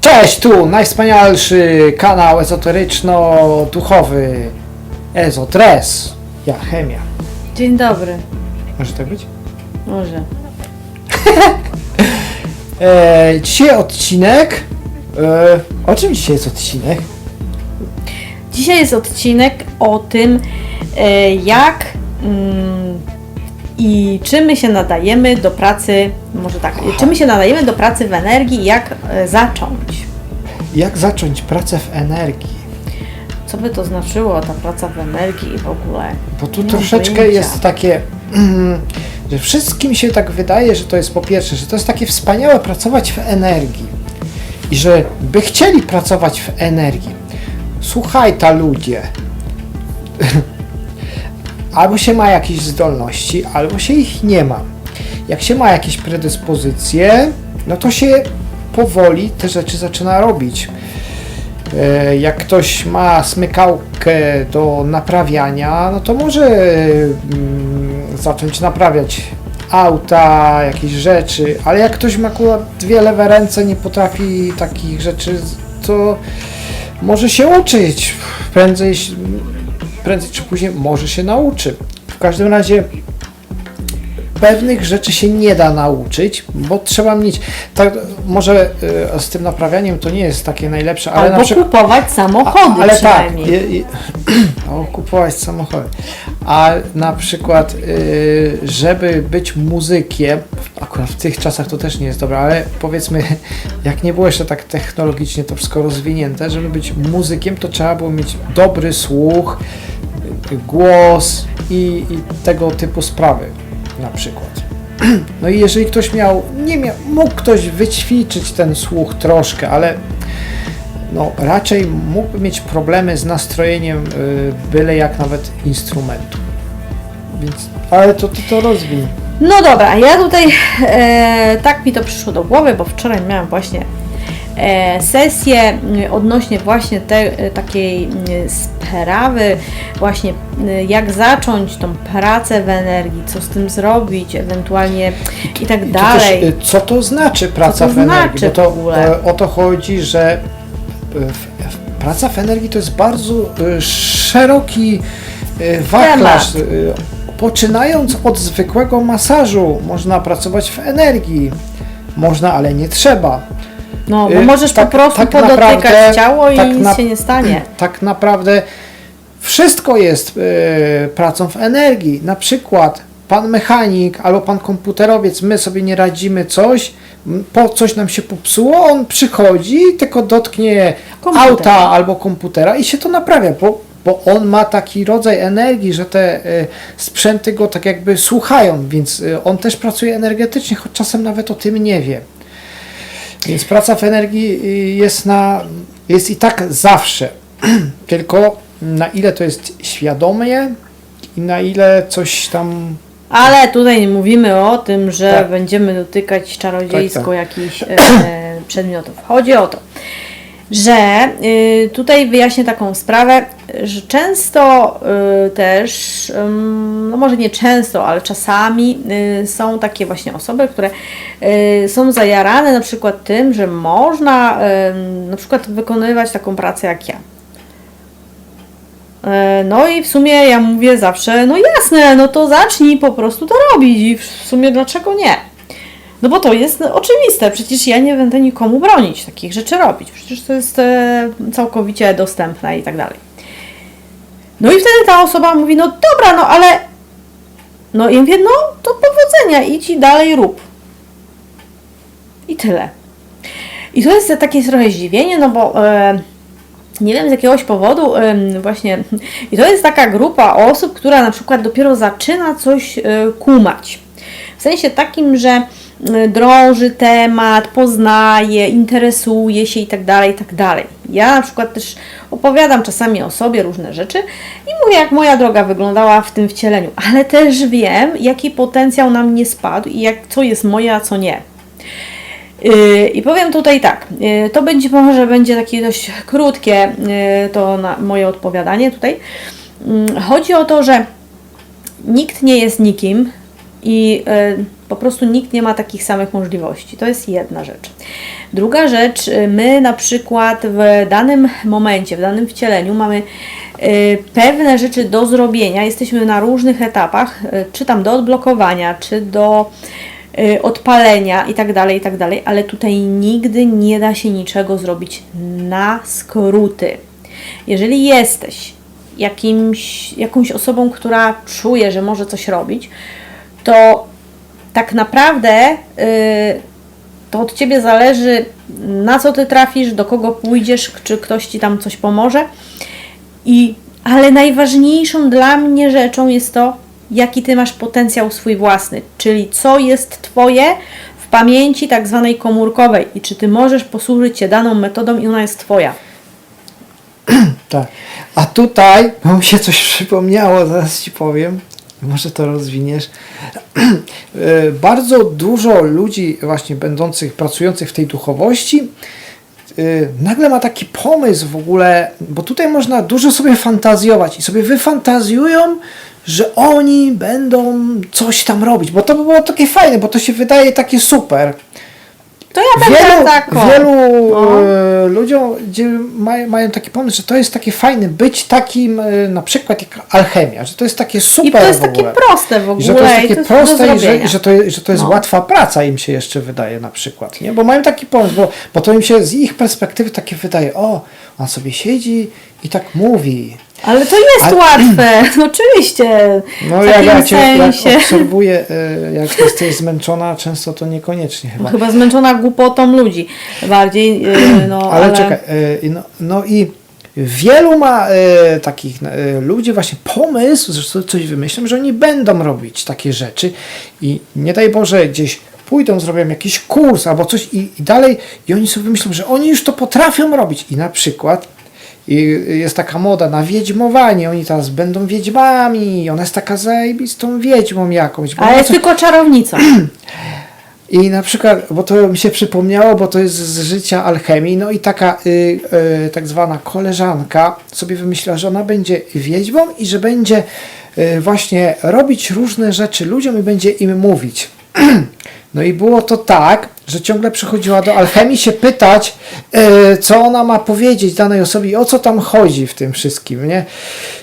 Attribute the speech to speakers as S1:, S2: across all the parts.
S1: Cześć, tu najwspanialszy kanał ezoteryczno-duchowy Ezotres. Ja, chemia.
S2: Dzień dobry.
S1: Może tak być?
S2: Może.
S1: E, dzisiaj odcinek. E, o czym dzisiaj jest odcinek?
S2: Dzisiaj jest odcinek o tym, e, jak mm, i czy my się nadajemy do pracy, może tak, czy my się nadajemy do pracy w energii i jak e, zacząć.
S1: Jak zacząć pracę w energii?
S2: Co by to znaczyło, ta praca w energii w ogóle?
S1: Bo tu
S2: Nie mam
S1: troszeczkę
S2: pojęcia.
S1: jest takie, że wszystkim się tak wydaje, że to jest po pierwsze, że to jest takie wspaniałe pracować w energii i że by chcieli pracować w energii. Słuchaj, ta ludzie. Albo się ma jakieś zdolności, albo się ich nie ma. Jak się ma jakieś predyspozycje, no to się powoli te rzeczy zaczyna robić. E, Jak ktoś ma smykałkę do naprawiania, no to może mm, zacząć naprawiać auta, jakieś rzeczy, ale jak ktoś ma akurat dwie lewe ręce, nie potrafi takich rzeczy, to może się uczyć. Prędzej, prędzej czy później może się nauczy. W każdym razie pewnych rzeczy się nie da nauczyć, bo trzeba mieć. Tak, może y, z tym naprawianiem to nie jest takie najlepsze, ale
S2: Albo
S1: na przykład.
S2: kupować samochody
S1: ale tak, o, kupować samochody. A na przykład, y, żeby być muzykiem, akurat w tych czasach to też nie jest dobre, ale powiedzmy, jak nie było jeszcze tak technologicznie to wszystko rozwinięte, żeby być muzykiem, to trzeba było mieć dobry słuch, głos i, i tego typu sprawy na przykład. No i jeżeli ktoś miał, nie miał, mógł ktoś wyćwiczyć ten słuch troszkę, ale no raczej mógłby mieć problemy z nastrojeniem y, byle jak nawet instrumentu. Więc, ale to ty to rozwij.
S2: No dobra, ja tutaj e, tak mi to przyszło do głowy, bo wczoraj miałam właśnie sesję m, odnośnie właśnie te, e, takiej sprawy, właśnie m, jak zacząć tą pracę w energii, co z tym zrobić, ewentualnie i tak
S1: I to
S2: dalej.
S1: Też, y, co to znaczy praca
S2: to
S1: w energii?
S2: znaczy
S1: to
S2: w
S1: e, o to chodzi, że y, w, praca w energii to jest bardzo y, szeroki y, wachlarz. y, Poczynając od zwykłego masażu, można pracować w energii. Można, ale nie trzeba.
S2: No, bo
S1: y,
S2: możesz
S1: tak-
S2: po prostu
S1: tak
S2: podotykać
S1: naprawdę-
S2: ciało i
S1: tak
S2: nic
S1: na-
S2: się nie stanie.
S1: tak naprawdę wszystko jest e, pracą w energii. Na przykład pan mechanik albo pan komputerowiec, my sobie nie radzimy coś, po coś nam się popsuło, on przychodzi, tylko dotknie
S2: Komputer.
S1: auta albo komputera i się to naprawia, bo, bo on ma taki rodzaj energii, że te e, sprzęty go tak jakby słuchają, więc e, on też pracuje energetycznie, choć czasem nawet o tym nie wie. Więc praca w energii y, jest na jest i tak zawsze. Tylko na ile to jest świadomie i na ile coś tam.
S2: Ale tutaj nie mówimy o tym, że
S1: Tak.
S2: będziemy dotykać czarodziejsko
S1: Tak, tak.
S2: jakichś e, przedmiotów. Chodzi o to, że y, tutaj wyjaśnię taką sprawę, że często y, też, no może nie często, ale czasami y, są takie właśnie osoby, które y, są zajarane na przykład tym, że można na przykład wykonywać taką pracę jak ja. E, No i w sumie ja mówię zawsze, no jasne, no to zacznij po prostu to robić i w sumie dlaczego nie? No bo to jest oczywiste, przecież ja nie będę nikomu bronić takich rzeczy robić, przecież to jest e, całkowicie dostępne i tak dalej. No i wtedy ta osoba mówi, no dobra, no ale no i mówię, no to powodzenia, idź i dalej rób. I tyle. I to jest takie trochę zdziwienie, no bo e, nie wiem z jakiegoś powodu em, właśnie i to jest taka grupa osób, która na przykład dopiero zaczyna coś e, kumać. W sensie takim, że e, drąży temat, poznaje, interesuje się i tak dalej, tak dalej. Ja na przykład też opowiadam czasami o sobie różne rzeczy i mówię, jak moja droga wyglądała w tym wcieleniu, ale też wiem, jaki potencjał na mnie spadł i jak, co jest moje, a co nie. Yy, I powiem tutaj tak, yy, to będzie może będzie takie dość krótkie to moje odpowiadanie tutaj. Yy, Chodzi o to, że nikt nie jest nikim i y, po prostu nikt nie ma takich samych możliwości. To jest jedna rzecz. Druga rzecz, y, my na przykład w danym momencie, w danym wcieleniu mamy y, pewne rzeczy do zrobienia, jesteśmy na różnych etapach, czy tam do odblokowania, czy do odpalenia i tak dalej, i tak dalej, ale tutaj nigdy nie da się niczego zrobić na skróty. Jeżeli jesteś jakimś, jakąś osobą, która czuje, że może coś robić, to tak naprawdę y, to od Ciebie zależy, na co Ty trafisz, do kogo pójdziesz, czy ktoś Ci tam coś pomoże. I, ale najważniejszą dla mnie rzeczą jest to, jaki Ty masz potencjał swój własny, czyli co jest Twoje w pamięci tak zwanej komórkowej i czy Ty możesz posłużyć się daną metodą i ona jest Twoja.
S1: Tak. A tutaj, bo mi się coś przypomniało, zaraz ci powiem, może to rozwiniesz. E, Bardzo dużo ludzi właśnie będących, pracujących w tej duchowości e, nagle ma taki pomysł w ogóle, bo tutaj można dużo sobie fantazjować i sobie wyfantazjują, że oni będą coś tam robić, bo to by było takie fajne, bo to się wydaje takie super.
S2: To ja będę
S1: Wielu,
S2: taką.
S1: wielu
S2: No.
S1: e, ludziom mają, mają taki pomysł, że to jest takie fajne być takim e, na przykład jak alchemia, że to jest takie super
S2: I to jest takie proste w ogóle.
S1: I że to jest takie
S2: do
S1: proste i że, i że to, że to jest
S2: No.
S1: łatwa praca im się jeszcze wydaje na przykład, nie? Bo mają taki pomysł, bo, bo to im się z ich perspektywy takie wydaje, o, on sobie siedzi i tak mówi.
S2: Ale to jest
S1: Ale-
S2: łatwe, oczywiście.
S1: No
S2: w
S1: jak ja cię jak
S2: sensie.
S1: obserwuję, e, jak jesteś zmęczona, często to niekoniecznie chyba.
S2: Chyba zmęczona głupotą ludzi bardziej, yy, no
S1: ale,
S2: ale,
S1: czekaj, e, no, no i wielu ma e, takich e, ludzi właśnie pomysł, że so- coś wymyślą, że oni będą robić takie rzeczy i nie daj Boże gdzieś pójdą, zrobią jakiś kurs albo coś i, i dalej i oni sobie myślą, że oni już to potrafią robić i na przykład i jest taka moda na wiedźmowanie, oni teraz będą wiedźmami, ona jest taka zajebistą wiedźmą jakąś.
S2: ale jest
S1: coś-
S2: tylko czarownicą.
S1: i na przykład, bo to mi się przypomniało, bo to jest z życia alchemii, no i taka y, y, tak zwana koleżanka sobie wymyśliła, że ona będzie wiedźmą i że będzie y, właśnie robić różne rzeczy ludziom i będzie im mówić. No i było to tak, że ciągle przychodziła do alchemii się pytać, y, co ona ma powiedzieć danej osobie o co tam chodzi w tym wszystkim, nie?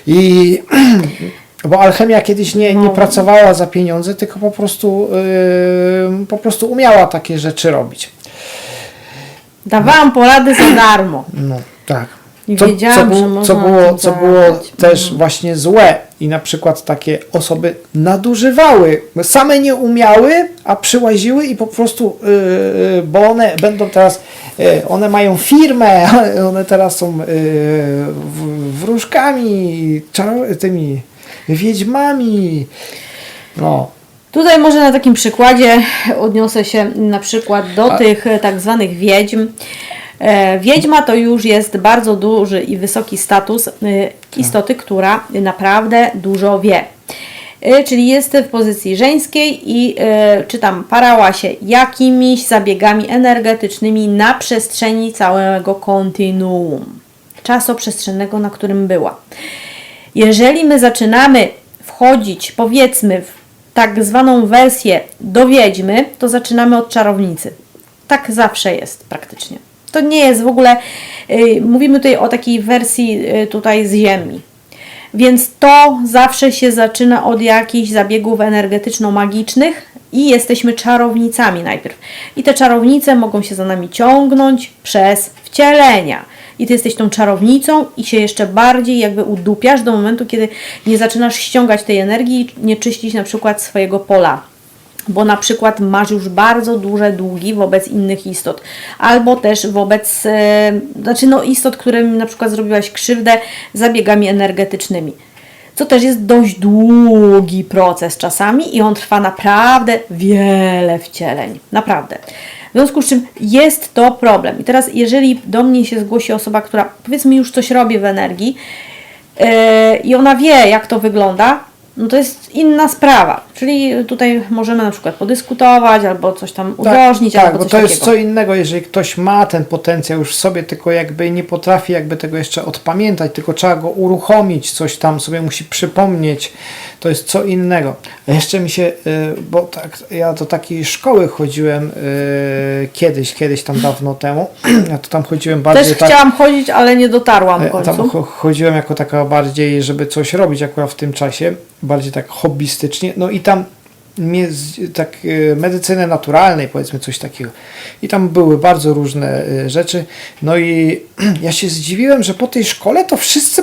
S1: I bo alchemia kiedyś nie, nie
S2: No.
S1: pracowała za pieniądze, tylko po prostu, yy, po prostu umiała takie rzeczy robić.
S2: Dawałam porady za darmo.
S1: No, tak. Co, co, było, co, było, co było też
S2: Mhm.
S1: właśnie złe i na przykład takie osoby nadużywały, same nie umiały, a przyłaziły i po prostu, yy, bo one będą teraz, yy, one mają firmę, one teraz są yy, w- wróżkami, tymi wiedźmami. No,
S2: Tutaj może na takim przykładzie odniosę się na przykład do
S1: A-
S2: tych e, tak zwanych wiedźm. E, Wiedźma to już jest bardzo duży i wysoki status e, istoty, która naprawdę dużo wie. E, Czyli jest w pozycji żeńskiej i e, czy tam parała się jakimiś zabiegami energetycznymi na przestrzeni całego kontinuum czasoprzestrzennego, na którym była. Jeżeli my zaczynamy wchodzić, powiedzmy, w tak zwaną wersję do wiedźmy, to zaczynamy od czarownicy. Tak zawsze jest praktycznie. To nie jest w ogóle, y, mówimy tutaj o takiej wersji y, tutaj z ziemi. Więc to zawsze się zaczyna od jakichś zabiegów energetyczno-magicznych i jesteśmy czarownicami najpierw. I te czarownice mogą się za nami ciągnąć przez wcielenia. I ty jesteś tą czarownicą i się jeszcze bardziej jakby udupiasz do momentu, kiedy nie zaczynasz ściągać tej energii nie czyścić na przykład swojego pola bo na przykład masz już bardzo duże długi wobec innych istot, albo też wobec, e, znaczy no istot, którym na przykład zrobiłaś krzywdę zabiegami energetycznymi. Co też jest dość długi proces czasami i on trwa naprawdę wiele wcieleń. Naprawdę. W związku z czym jest to problem. I teraz, jeżeli do mnie się zgłosi osoba, która powiedzmy już coś robi w energii, yy, i ona wie, jak to wygląda, no to jest inna sprawa. Czyli tutaj możemy na przykład podyskutować, albo coś tam
S1: Tak,
S2: udrożnić,
S1: tak
S2: albo
S1: bo
S2: coś
S1: to
S2: takiego.
S1: jest co innego, jeżeli ktoś ma ten potencjał już w sobie, tylko jakby nie potrafi jakby tego jeszcze odpamiętać, tylko trzeba go uruchomić, coś tam sobie musi przypomnieć, to jest co innego. A jeszcze mi się, y, bo tak, ja do takiej szkoły chodziłem y, kiedyś, kiedyś tam dawno temu, ja to tam chodziłem bardziej
S2: Też
S1: tak...
S2: chciałam chodzić, ale nie dotarłam w
S1: Ja
S2: końcu.
S1: tam cho- chodziłem jako taka bardziej, żeby coś robić akurat w tym czasie, bardziej tak hobbystycznie. No i tam mnie tak e, medycyny naturalnej, powiedzmy coś takiego. I tam były bardzo różne e, rzeczy. No i ja się zdziwiłem, że po tej szkole to wszyscy,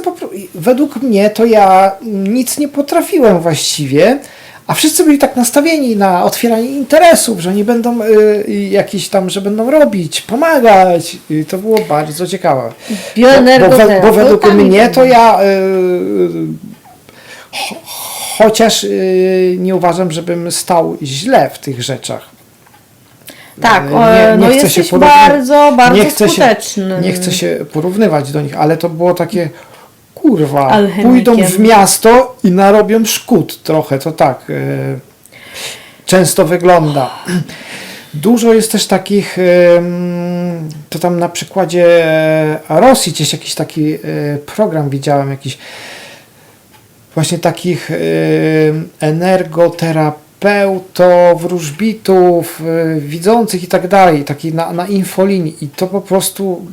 S1: według mnie, to ja nic nie potrafiłem właściwie. A wszyscy byli tak nastawieni na otwieranie interesów, że nie będą y, jakieś tam, że będą robić, pomagać. I to było bardzo ciekawe. Bo, bo, we, bo według mnie to ja y, chociaż y, nie uważam, żebym stał źle w tych rzeczach.
S2: Tak,
S1: Y,
S2: o, no jesteś
S1: porówny-
S2: bardzo, bardzo
S1: nie chcę
S2: skuteczny.
S1: Się, nie chcę się porównywać do nich, ale to było takie kurwa,
S2: Alchemikiem.
S1: pójdą w miasto i narobią szkód trochę, to tak y, często wygląda. Dużo jest też takich, to tam na przykładzie e, Rosji gdzieś jakiś taki e, program widziałem, jakiś właśnie takich ym, energoterapeutów, wróżbitów, y, widzących i tak dalej, taki na, na infolinii. I to po prostu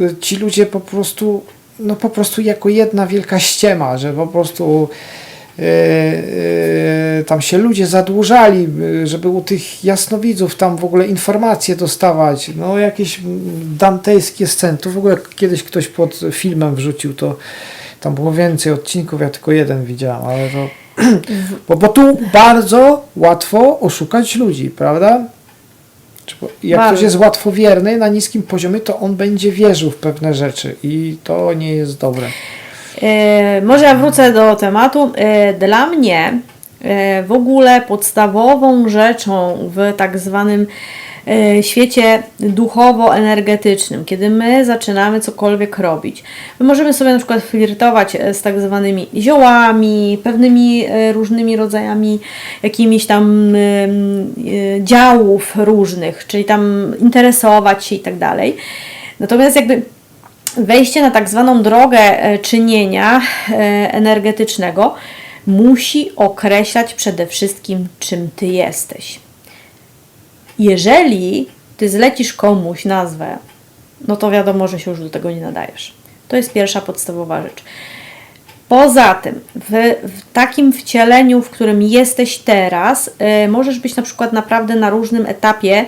S1: y, ci ludzie po prostu no po prostu jako jedna wielka ściema, że po prostu y, y, tam się ludzie zadłużali, y, żeby u tych jasnowidzów tam w ogóle informacje dostawać, no jakieś dantejskie sceny, w ogóle kiedyś ktoś pod filmem wrzucił to, tam było więcej odcinków, ja tylko jeden widziałem, ale to bo, bo tu bardzo łatwo oszukać ludzi, prawda? Jak
S2: Bardzo.
S1: ktoś jest łatwowierny na niskim poziomie, to on będzie wierzył w pewne rzeczy i to nie jest dobre.
S2: E, może ja wrócę do tematu. E, dla mnie e, w ogóle podstawową rzeczą w tak zwanym świecie duchowo-energetycznym, kiedy my zaczynamy cokolwiek robić, my możemy sobie na przykład flirtować e, z tak zwanymi ziołami, pewnymi e, różnymi rodzajami jakimiś tam e, e, działów różnych, czyli tam interesować się i tak dalej. Natomiast jakby wejście na tak zwaną drogę e, czynienia e, energetycznego musi określać przede wszystkim, czym ty jesteś. Jeżeli ty zlecisz komuś nazwę, no to wiadomo, że się już do tego nie nadajesz. To jest pierwsza podstawowa rzecz. Poza tym, w, w takim wcieleniu, w którym jesteś teraz, y, możesz być na przykład naprawdę na różnym etapie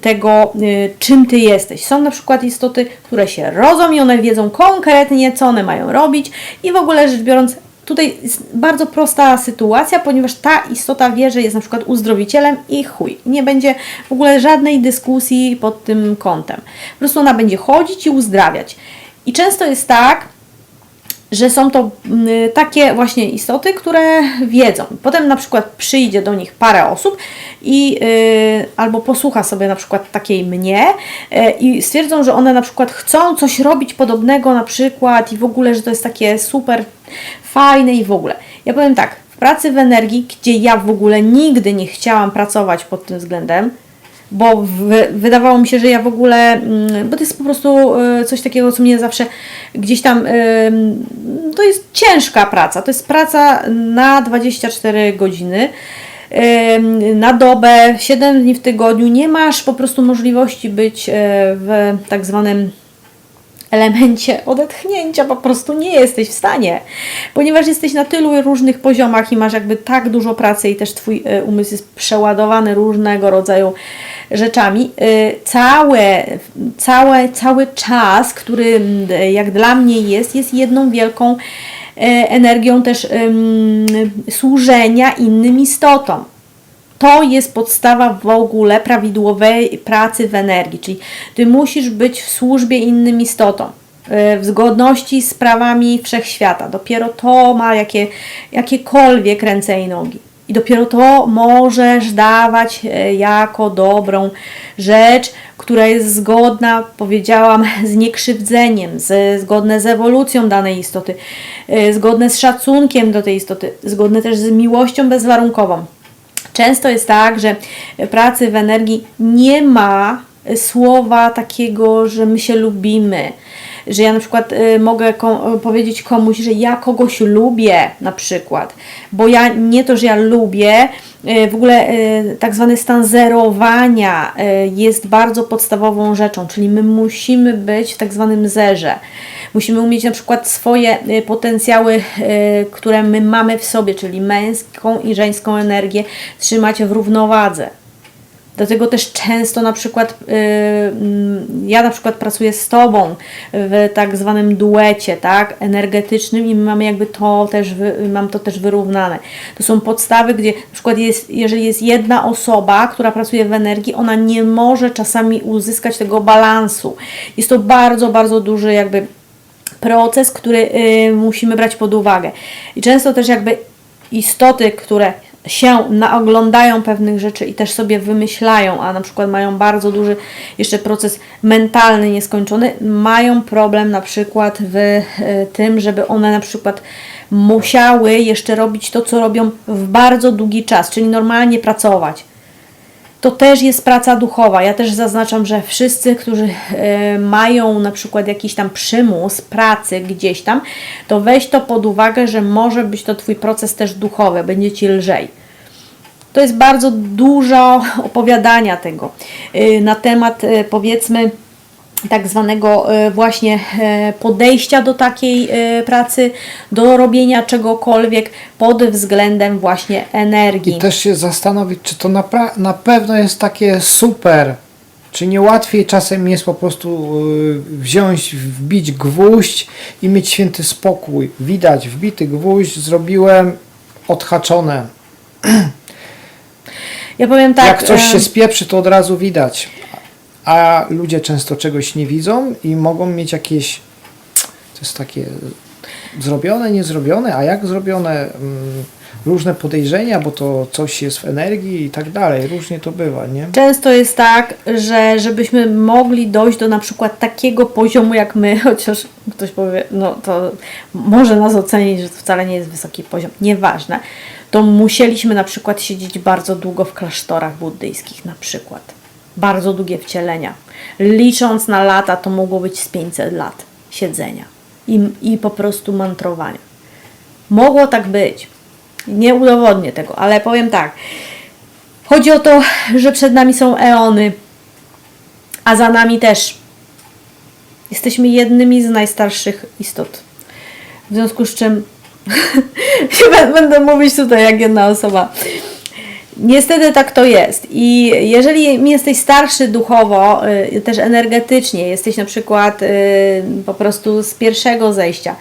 S2: tego, y, czym ty jesteś. Są na przykład istoty, które się rodzą i one wiedzą konkretnie, co one mają robić, i w ogóle rzecz biorąc, tutaj jest bardzo prosta sytuacja, ponieważ ta istota wie, że jest na przykład uzdrowicielem i chuj. Nie będzie w ogóle żadnej dyskusji pod tym kątem. Po prostu ona będzie chodzić i uzdrawiać. I często jest tak, że są to mm, takie właśnie istoty, które wiedzą. Potem na przykład przyjdzie do nich parę osób i y, albo posłucha sobie na przykład takiej mnie y, i stwierdzą, że one na przykład chcą coś robić podobnego na przykład i w ogóle, że to jest takie super fajne i w ogóle. Ja powiem tak, w pracy w energii, gdzie ja w ogóle nigdy nie chciałam pracować pod tym względem, bo wy, wydawało mi się, że ja w ogóle, mm, bo to jest po prostu y, coś takiego, co mnie zawsze gdzieś tam, y, to jest ciężka praca, to jest praca na 24 godziny, y, na dobę, 7 dni w tygodniu, nie masz po prostu możliwości być w tak zwanym elemencie odetchnięcia. Po prostu nie jesteś w stanie, ponieważ jesteś na tylu różnych poziomach i masz jakby tak dużo pracy i też Twój umysł jest przeładowany różnego rodzaju rzeczami. E, Całe, całe, cały czas, który mm, jak dla mnie jest, jest jedną wielką e, energią też służenia innym istotom. To jest podstawa w ogóle prawidłowej pracy w energii, czyli ty musisz być w służbie innym istotom, y, w zgodności z prawami wszechświata. Dopiero to ma jakie, jakiekolwiek ręce i nogi. I dopiero to możesz dawać e, jako dobrą rzecz, która jest zgodna, powiedziałam, z niekrzywdzeniem, z, zgodne z ewolucją danej istoty, e, zgodne z szacunkiem do tej istoty, zgodne też z miłością bezwarunkową. Często jest tak, że pracy w energii nie ma słowa takiego, że my się lubimy. Że ja na przykład y, mogę ko- powiedzieć komuś, że ja kogoś lubię, na przykład, bo ja nie to, że ja lubię, y, w ogóle y, tak zwany stan zerowania y, jest bardzo podstawową rzeczą, czyli my musimy być w tak zwanym zerze. Musimy umieć na przykład swoje y, potencjały, y, które my mamy w sobie, czyli męską i żeńską energię, trzymać w równowadze. Dlatego też często na przykład y, mm, ja na przykład pracuję z Tobą w tak zwanym duecie, tak, energetycznym i my mamy jakby to też, mam to też wyrównane. To są podstawy, gdzie na przykład jest, jeżeli jest jedna osoba, która pracuje w energii, ona nie może czasami uzyskać tego balansu. Jest to bardzo, bardzo duży jakby proces, który y, musimy brać pod uwagę. I często też jakby istoty, które się naoglądają pewnych rzeczy i też sobie wymyślają, a na przykład mają bardzo duży jeszcze proces mentalny nieskończony, mają problem na przykład w y, tym, żeby one na przykład musiały jeszcze robić to, co robią w bardzo długi czas, czyli normalnie pracować to też jest praca duchowa. Ja też zaznaczam, że wszyscy, którzy e, mają na przykład jakiś tam przymus pracy gdzieś tam, to weź to pod uwagę, że może być to Twój proces też duchowy, będzie Ci lżej. To jest bardzo dużo opowiadania tego e, na temat, e, powiedzmy, tak zwanego e, właśnie e, podejścia do takiej e, pracy, do robienia czegokolwiek pod względem właśnie energii.
S1: I też się zastanowić, czy to napra- na pewno jest takie super. Czy nie łatwiej czasem jest po prostu wziąć, wbić gwóźdź i mieć święty spokój. Widać, wbity gwóźdź, zrobiłem, odhaczone.
S2: Ja powiem tak.
S1: Jak coś się spieprzy, to od razu widać. A ludzie często czegoś nie widzą i mogą mieć jakieś. To jest takie zrobione, niezrobione, a jak zrobione, mm, różne podejrzenia, bo to coś jest w energii i tak dalej. Różnie to bywa, nie?
S2: Często jest tak, że żebyśmy mogli dojść do na przykład takiego poziomu jak my, chociaż ktoś powie, no to może nas ocenić, że to wcale nie jest wysoki poziom, nieważne, to musieliśmy na przykład siedzieć bardzo długo w klasztorach buddyjskich na przykład. Bardzo długie wcielenia. Licząc na lata, to mogło być z 500 lat siedzenia i, i po prostu mantrowania. Mogło tak być. Nie udowodnię tego, ale powiem tak. Chodzi o to, że przed nami są eony, a za nami też. Jesteśmy jednymi z najstarszych istot. W związku z czym będę mówić tutaj jak jedna osoba. Niestety tak to jest. I jeżeli jesteś starszy duchowo, y, też energetycznie, jesteś na przykład y, po prostu z pierwszego zejścia,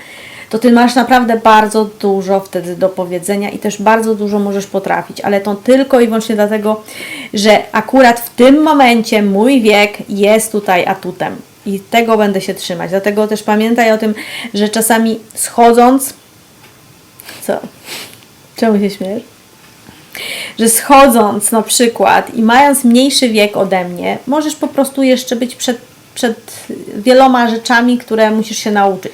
S2: to ty masz naprawdę bardzo dużo wtedy do powiedzenia i też bardzo dużo możesz potrafić, ale to tylko i wyłącznie dlatego, że akurat w tym momencie mój wiek jest tutaj atutem. I tego będę się trzymać. Dlatego też pamiętaj o tym, że czasami schodząc. Co? Czemu się śmiesz? Że schodząc na przykład i mając mniejszy wiek ode mnie, możesz po prostu jeszcze być przed, przed wieloma rzeczami, które musisz się nauczyć.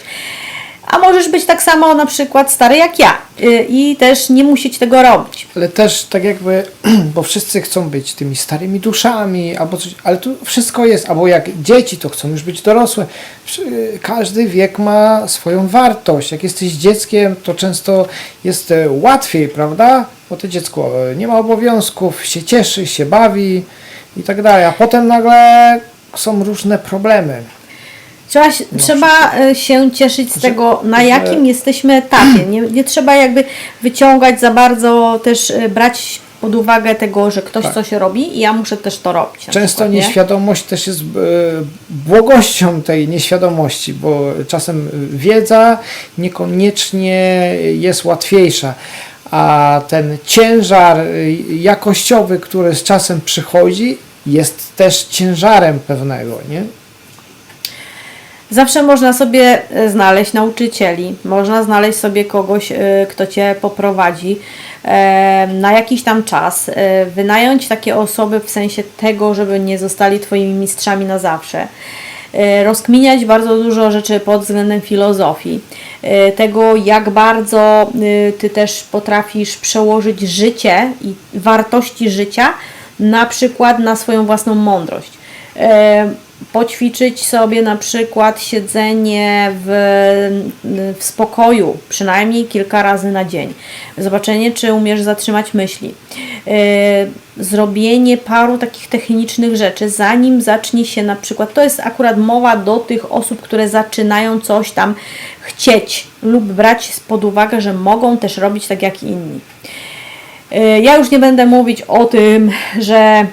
S2: A możesz być tak samo na przykład stary jak ja y, i też nie musieć tego robić.
S1: Ale też tak jakby, bo wszyscy chcą być tymi starymi duszami, albo coś, ale tu wszystko jest, albo jak dzieci, to chcą już być dorosłe. Wszy- Każdy wiek ma swoją wartość. Jak jesteś dzieckiem, to często jest e, łatwiej, prawda? Bo to dziecko e, nie ma obowiązków, się cieszy, się bawi i tak dalej, a potem nagle są różne problemy.
S2: Trzeba, się- trzeba y, się cieszyć z tego, na jakim jesteśmy etapie. Nie, nie trzeba jakby wyciągać za bardzo, też y, brać pod uwagę tego, że ktoś
S1: Tak.
S2: coś robi i ja muszę też to robić.
S1: Często
S2: przykład, nie?
S1: nieświadomość też jest e, błogością tej nieświadomości, bo czasem wiedza niekoniecznie jest łatwiejsza, a ten ciężar e, jakościowy, który z czasem przychodzi, jest też ciężarem pewnego, nie?
S2: Zawsze można sobie e, znaleźć nauczycieli, można znaleźć sobie kogoś, e, kto Cię poprowadzi e, na jakiś tam czas, e, wynająć takie osoby w sensie tego, żeby nie zostali Twoimi mistrzami na zawsze. E, rozkminiać bardzo dużo rzeczy pod względem filozofii, e, tego jak bardzo e, Ty też potrafisz przełożyć życie i wartości życia na przykład na swoją własną mądrość. Poćwiczyć sobie na przykład siedzenie w, w spokoju, przynajmniej kilka razy na dzień. Zobaczenie, czy umiesz zatrzymać myśli. E, Zrobienie paru takich technicznych rzeczy, zanim zacznie się na przykład, to jest akurat mowa do tych osób, które zaczynają coś tam chcieć lub brać pod uwagę, że mogą też robić tak jak inni. E, Ja już nie będę mówić o tym, że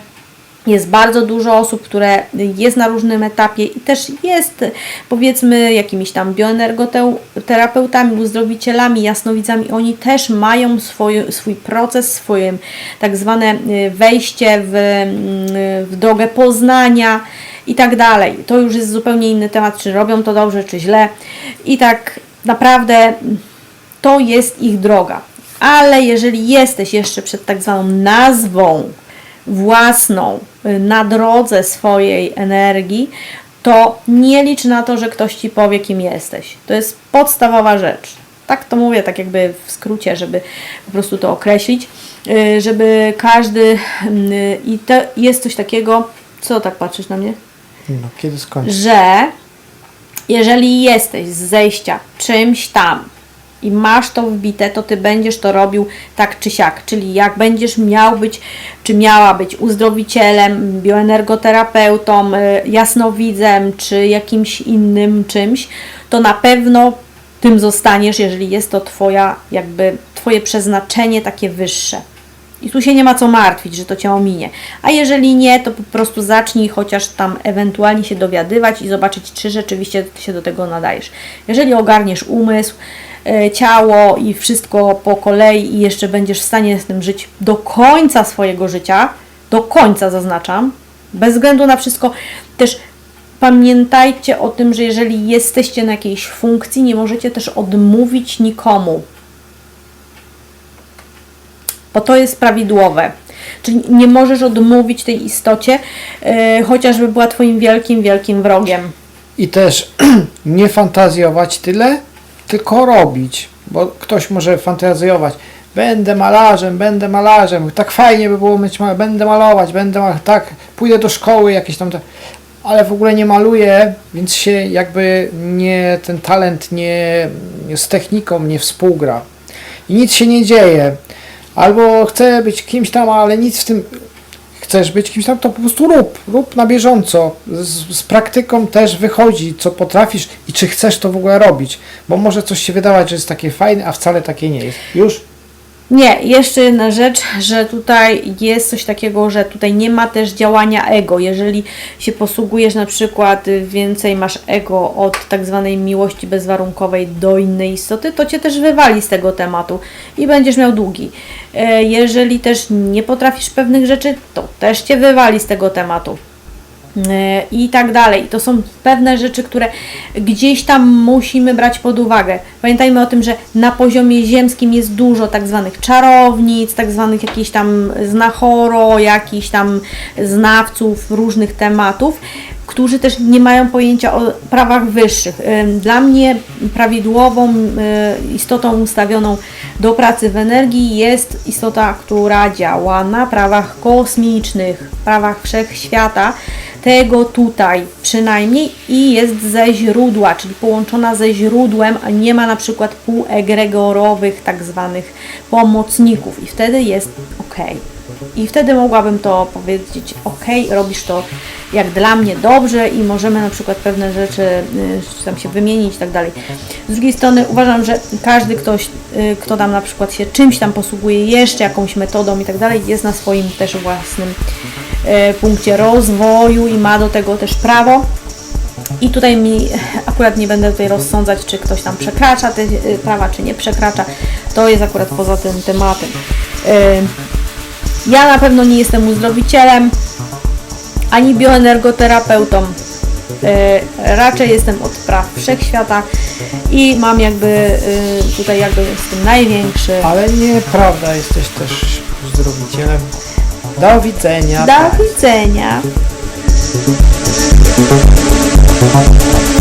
S2: jest bardzo dużo osób, które jest na różnym etapie i też jest powiedzmy jakimiś tam bioenergoterapeutami, uzdrowicielami, jasnowidzami. Oni też mają swój, swój proces, swoje tak zwane y, wejście w, y, w drogę poznania i tak dalej. To już jest zupełnie inny temat, czy robią to dobrze, czy źle. I tak naprawdę to jest ich droga. Ale jeżeli jesteś jeszcze przed tak zwaną nazwą własną na drodze swojej energii, to nie licz na to, że ktoś ci powie, kim jesteś. To jest podstawowa rzecz. Tak to mówię, tak jakby w skrócie, żeby po prostu to określić, y, żeby każdy y, i to jest coś takiego, co tak patrzysz na mnie?
S1: No, kiedy skończysz?
S2: że jeżeli jesteś z zejścia czymś tam i masz to wbite, to ty będziesz to robił tak czy siak. Czyli jak będziesz miał być, czy miała być uzdrowicielem, bioenergoterapeutą, y, jasnowidzem, czy jakimś innym czymś, to na pewno tym zostaniesz, jeżeli jest to twoja, jakby twoje przeznaczenie takie wyższe. I tu się nie ma co martwić, że to cię ominie. A jeżeli nie, to po prostu zacznij chociaż tam ewentualnie się dowiadywać i zobaczyć, czy rzeczywiście się do tego nadajesz. Jeżeli ogarniesz umysł, e, ciało i wszystko po kolei i jeszcze będziesz w stanie z tym żyć do końca swojego życia, do końca zaznaczam, bez względu na wszystko, też pamiętajcie o tym, że jeżeli jesteście na jakiejś funkcji, nie możecie też odmówić nikomu bo to jest prawidłowe. Czyli nie możesz odmówić tej istocie, yy, chociażby była Twoim wielkim, wielkim wrogiem.
S1: I też nie fantazjować tyle, tylko robić, bo ktoś może fantazjować. Będę malarzem, będę malarzem, tak fajnie by było mieć, ma- będę malować, będę ma- tak, pójdę do szkoły jakieś tam, ale w ogóle nie maluję, więc się jakby nie, ten talent nie z techniką nie współgra. I nic się nie dzieje. Albo chcę być kimś tam, ale nic w tym, chcesz być kimś tam, to po prostu rób, rób na bieżąco. Z, z praktyką też wychodzi, co potrafisz i czy chcesz to w ogóle robić, bo może coś się wydawać, że jest takie fajne, a wcale takie nie jest. Już?
S2: Nie, jeszcze jedna rzecz, że tutaj jest coś takiego, że tutaj nie ma też działania ego. Jeżeli się posługujesz na przykład y, więcej masz ego od tak zwanej miłości bezwarunkowej do innej istoty, to Cię też wywali z tego tematu i będziesz miał długi. E, Jeżeli też nie potrafisz pewnych rzeczy, to też Cię wywali z tego tematu. E, i tak dalej. To są pewne rzeczy, które gdzieś tam musimy brać pod uwagę. Pamiętajmy o tym, że na poziomie ziemskim jest dużo tak zwanych czarownic, tak zwanych jakichś tam znachoro, jakichś tam znawców różnych tematów, którzy też nie mają pojęcia o prawach wyższych. Dla mnie prawidłową istotą ustawioną do pracy w energii jest istota, która działa na prawach kosmicznych, prawach wszechświata, tego tutaj przynajmniej i jest ze źródła, czyli połączona ze źródłem, a nie ma na przykład półegregorowych tak zwanych pomocników i wtedy jest ok. I wtedy mogłabym to powiedzieć, ok, robisz to jak dla mnie dobrze i możemy na przykład pewne rzeczy y, tam się wymienić i tak dalej. Z drugiej strony uważam, że każdy ktoś, y, kto tam na przykład się czymś tam posługuje, jeszcze jakąś metodą i tak dalej, jest na swoim też własnym y, punkcie rozwoju i ma do tego też prawo. I tutaj mi akurat nie będę tutaj rozsądzać, czy ktoś tam przekracza te y, prawa, czy nie przekracza. To jest akurat poza tym tematem. Y, Ja na pewno nie jestem uzdrowicielem, ani bioenergoterapeutą. Y, Raczej jestem od praw wszechświata i mam jakby y, tutaj jakby jestem największy.
S1: Ale nieprawda, jesteś też uzdrowicielem. Do widzenia.
S2: Do widzenia.
S1: Dziękuję.